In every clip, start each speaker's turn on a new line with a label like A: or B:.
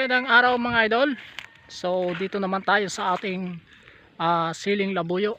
A: Magandang araw mga idol. So dito naman tayo sa ating ah, siling labuyo.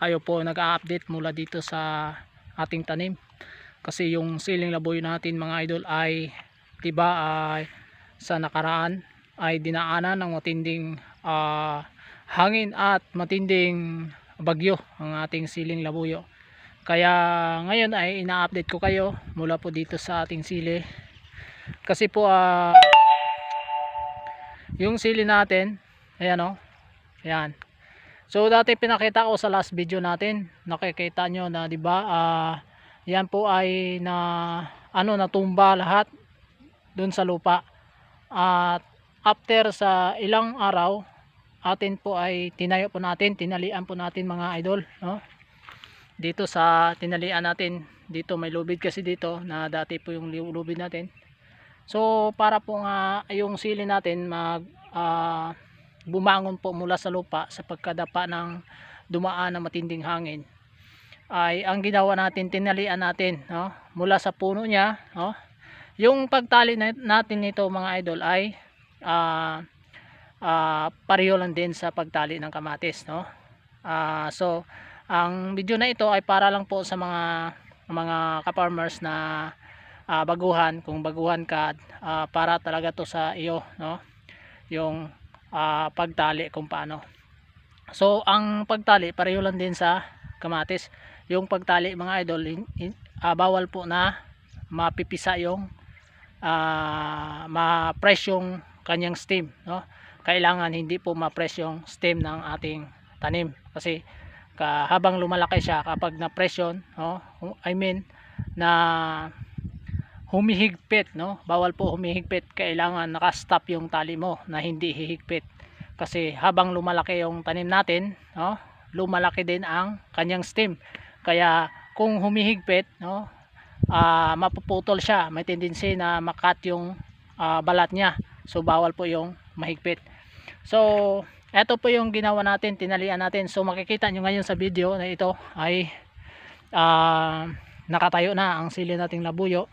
A: Tayo po nag-update mula dito sa ating tanim. Kasi yung siling labuyo natin mga idol ay 'di ay sa nakaraan ay dinaanan ng matinding ah, hangin at matinding bagyo ang ating siling labuyo. Kaya ngayon ay ina-update ko kayo mula po dito sa ating sili. Kasi po ah yung sili natin ayan o ayan. So dati pinakita ko sa last video natin nakikita nyo na di ba ah, yan po ay na ano natumba lahat dun sa lupa. At after sa ilang araw atin po ay tinayo po natin tinalian po natin mga idol no? dito sa tinalian natin dito may lubid kasi dito na dati po yung lubid natin So para po nga yung sili natin mag ah, bumangon po mula sa lupa sa pagkadapa ng dumaan na matinding hangin ay ang ginawa natin tinalian natin no mula sa puno niya no. Yung pagtali na- natin nito mga idol ay ah ah, pareho lang din sa pagtali ng kamatis no. Ah, so ang video na ito ay para lang po sa mga mga ka-farmers na ah, baguhan kung baguhan ka ah, para talaga to sa iyo no? Yung ah, pagtali kung paano. So ang pagtali pareho lang din sa kamatis. Yung pagtali mga idol in- in- ah, bawal po na mapipisa yung ah, ma-press yung kanyang stem no? Kailangan hindi po ma-press yung stem ng ating tanim. Kasi ka, habang lumalaki siya kapag na-press yun no? I mean na humihigpit no? Bawal po humihigpit. Kailangan naka-stop yung tali mo na hindi hihigpit. Kasi habang lumalaki yung tanim natin no? Lumalaki din ang kanyang stem. Kaya kung humihigpit no? Ah, mapuputol siya. May tendency na makat yung ah, balat niya. So bawal po yung mahigpit. So eto po yung ginawa natin tinalian natin. So makikita nyo ngayon sa video na ito ay ah, nakatayo na ang sili nating labuyo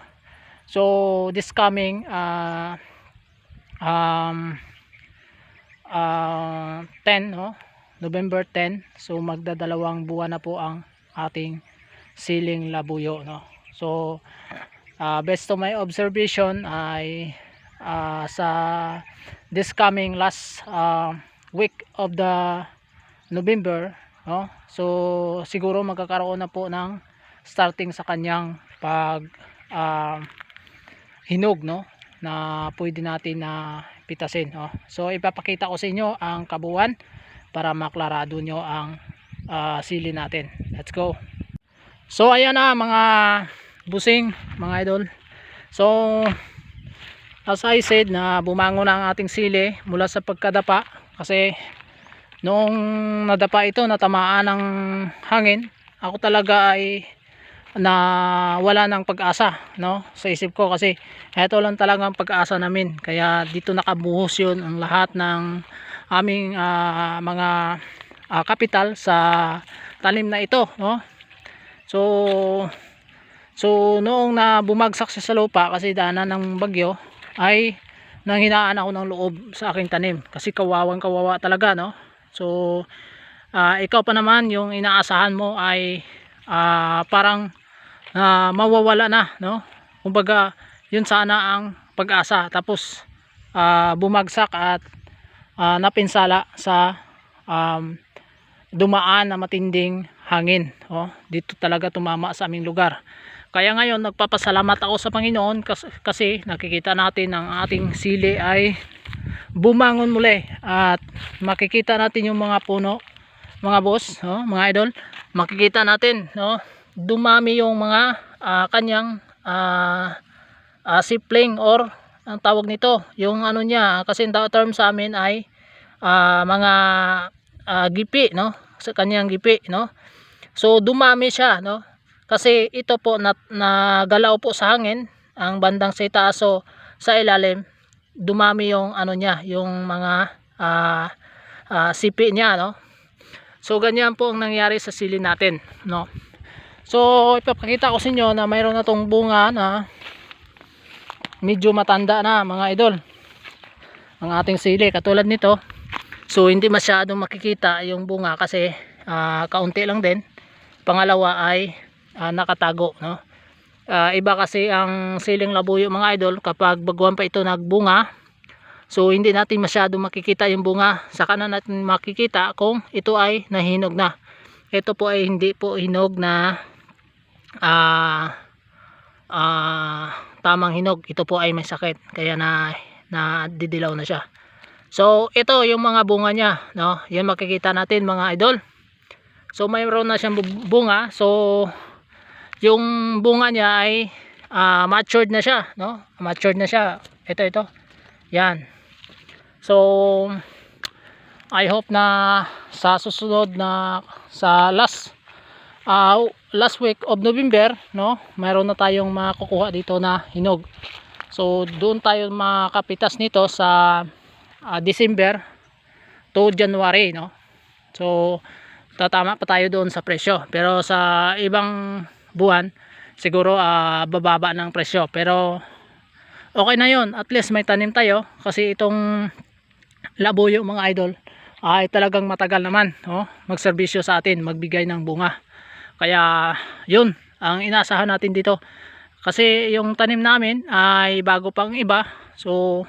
A: So this coming uh, um, uh, 10 no? November 10 so magdadalawang buwan na po ang ating siling labuyo no. So uh, based to my observation ay uh, sa this coming last uh, week of the November no. So siguro magkakaroon na po ng starting sa kanyang pag uh, hinog no na pwede natin na pitasin no? so ipapakita ko sa inyo ang kabuuan para maklarado nyo ang ah, sili natin. Let's go. So ayan na mga busing mga idol. So as I said na bumangon na ang ating sili mula sa pagkadapa kasi noong nadapa ito natamaan ng hangin ako talaga ay na wala ng pag-asa no? Sa isip ko kasi ito lang talaga ang pag-asa namin. Kaya dito nakabuhos yun ang lahat ng aming ah, mga ah, kapital sa tanim na ito no? So so noong na bumagsak siya sa lupa kasi daanan ng bagyo ay nanghinaan ako ng loob sa aking tanim kasi kawawang kawawa talaga no? So ah, ikaw pa naman yung inaasahan mo ay ah, parang na mawawala na no? Kumbaga yun sana ang pag-asa. Tapos ah, bumagsak at ah, napinsala sa um, dumaan na matinding hangin oh, dito talaga tumama sa aming lugar. Kaya ngayon nagpapasalamat ako sa Panginoon kasi, kasi nakikita natin ang ating sili ay bumangon muli at makikita natin yung mga puno mga boss, no, mga idol, makikita natin, no, dumami yung mga ah, kanyang ah, ah, sipling or ang tawag nito, yung ano niya, kasi ang term sa amin ay ah, mga ah, gipi, no, sa kanyang gipi, no. So dumami siya, no. Kasi ito po na, nagalaw po sa hangin, ang bandang sa itaas, so sa ilalim dumami yung ano niya, yung mga ah, ah, sipi niya, no. So ganyan po ang nangyari sa sili natin, no. So ipapakita ko sa inyo na mayroon na tong bunga na medyo matanda na mga idol. ang ating sili katulad nito. So hindi masyadong makikita yung bunga kasi ah, kaunti lang din. Pangalawa ay ah, nakatago no? Ah, iba kasi ang siling labuyo mga idol. Kapag baguhan pa ito nagbunga so hindi natin masyado makikita yung bunga. Saka na natin makikita kung ito ay nahinog na. Ito po ay hindi po hinog na ah ah, tamang hinog. Ito po ay may sakit kaya na na didilaw na siya. So ito yung mga bunga niya no? Yan makikita natin mga idol. So mayroon na siyang bu- bunga. So yung bunga niya ay ah, matured na siya no? Matured na siya. Ito ito. Yan. So I hope na sa susunod na sa last ah, last week of November no mayroon na tayong makukuha dito na hinog. So doon tayo makapitas nito sa ah, December to January no. So tatama pa tayo doon sa presyo. Pero sa ibang buwan siguro ah, bababa ng presyo. Pero okay na yon at least may tanim tayo. Kasi itong labuyo mga idol ay talagang matagal naman no? magserbisyo sa atin magbigay ng bunga kaya yun ang inasahan natin dito. Kasi yung tanim namin ay bago pang iba. So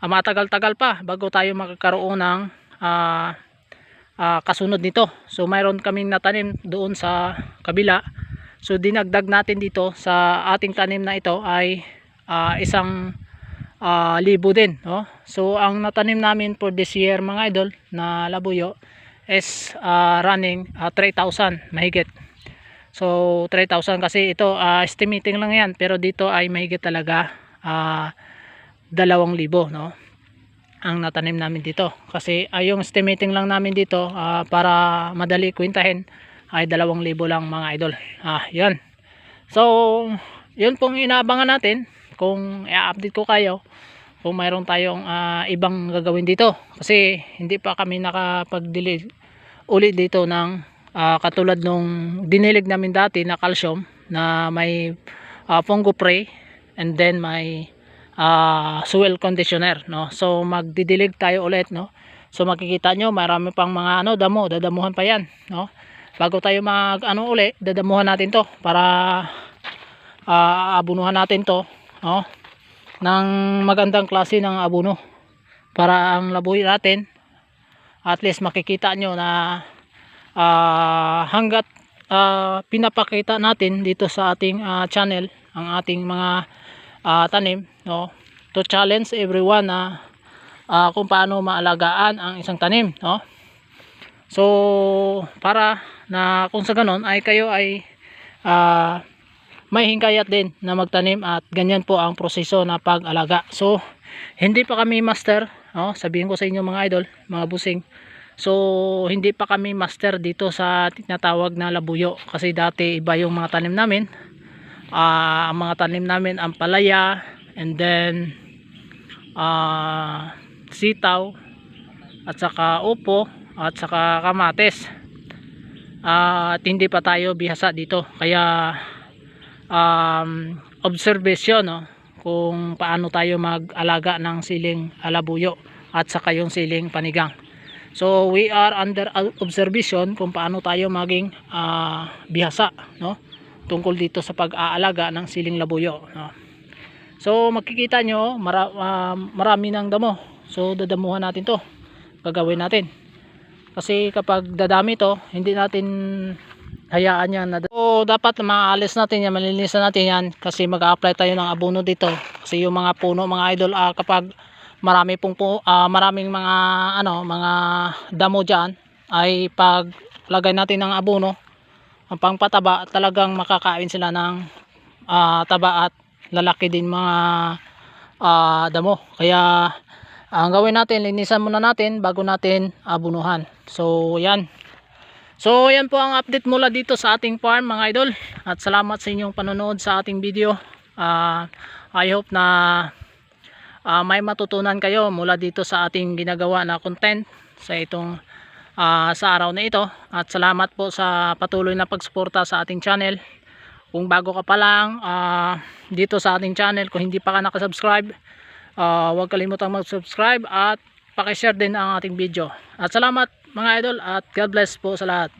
A: ah, matagal-tagal pa bago tayo makakaroon ng ah, ah, kasunod nito. So mayroon kaming natanim doon sa kabila. So dinagdag natin dito sa ating tanim na ito ay ah, isang ah, libo din no? so ang natanim namin for this year mga idol na labuyo is ah, running ah, 3,000 mahigit. So 3,000 kasi ito ah, estimating lang yan pero dito ay mahigit talaga ah, 2,000 no ang natanim namin dito. Kasi ay yung estimating lang namin dito ah, para madali kwentahin ay 2,000 lang mga idol. Ah yan so yun pong inaabangan natin. Kung i-update ko kayo kung mayroon tayong ah, ibang gagawin dito. Kasi hindi pa kami nakapagdilig ulit dito ng ah, katulad nung dinilig namin dati na calcium na may uh, fungo spray and then may ah, soil conditioner no? So magdidilig tayo ulit no? So makikita nyo marami pang mga ano damo. Dadamuhan pa yan no? Bago tayo mag ano uli dadamuhan natin to para ah, abunuhan natin to no ng magandang klase ng abuno para ang labuyo natin. At least makikita nyo na ah, hanggat ah, pinapakita natin dito sa ating ah, channel ang ating mga ah, tanim no to challenge everyone na ah, kung paano maalagaan ang isang tanim no. So para na kung sa ganon ay kayo ay ah, may hingkayat din na magtanim at ganyan po ang proseso na pag-alaga. So hindi pa kami master. No? sabihin ko sa inyo mga idol mga busing. So hindi pa kami master dito sa tinatawag na labuyo. Kasi dati iba yung mga tanim namin. Ah, ang mga tanim namin ang palaya and then ah, sitaw at saka upo at saka kamates Ah, at hindi pa tayo bihasa dito. Kaya um, observation no? Kung paano tayo mag-alaga ng siling alabuyo at saka yung siling panigang. So we are under observation kung paano tayo maging ah, bihasa no? Tungkol dito sa pag-aalaga ng siling labuyo no? so makikita nyo mara, ah, marami ng damo. So dadamuhan natin to. Gagawin natin. Kasi kapag dadami to hindi natin hayaan yan na so dapat maalis natin yan malinisan natin yan kasi mag-apply tayo ng abono dito. Kasi yung mga puno mga idol ah, kapag marami pong pu- ah, maraming mga ano mga damo diyan ay pag lagay natin ng abono ang pangpataba talagang makakain sila ng ah, taba at lalaki din mga ah, damo. Kaya ang gawin natin linisan muna natin bago natin abunuhan so yan so yan po ang update mula dito sa ating farm mga idol. At salamat sa inyong panonood sa ating video. Ah, I hope na ah, may matutunan kayo mula dito sa ating ginagawa na content sa itong ah, sa araw na ito. At salamat po sa patuloy na pagsuporta sa ating channel. Kung bago ka pa lang ah, dito sa ating channel kung hindi pa ka nakasubscribe Ah, huwag kalimutang mag-subscribe at pakishare din ang ating video. At salamat mga idol at God bless po sa lahat.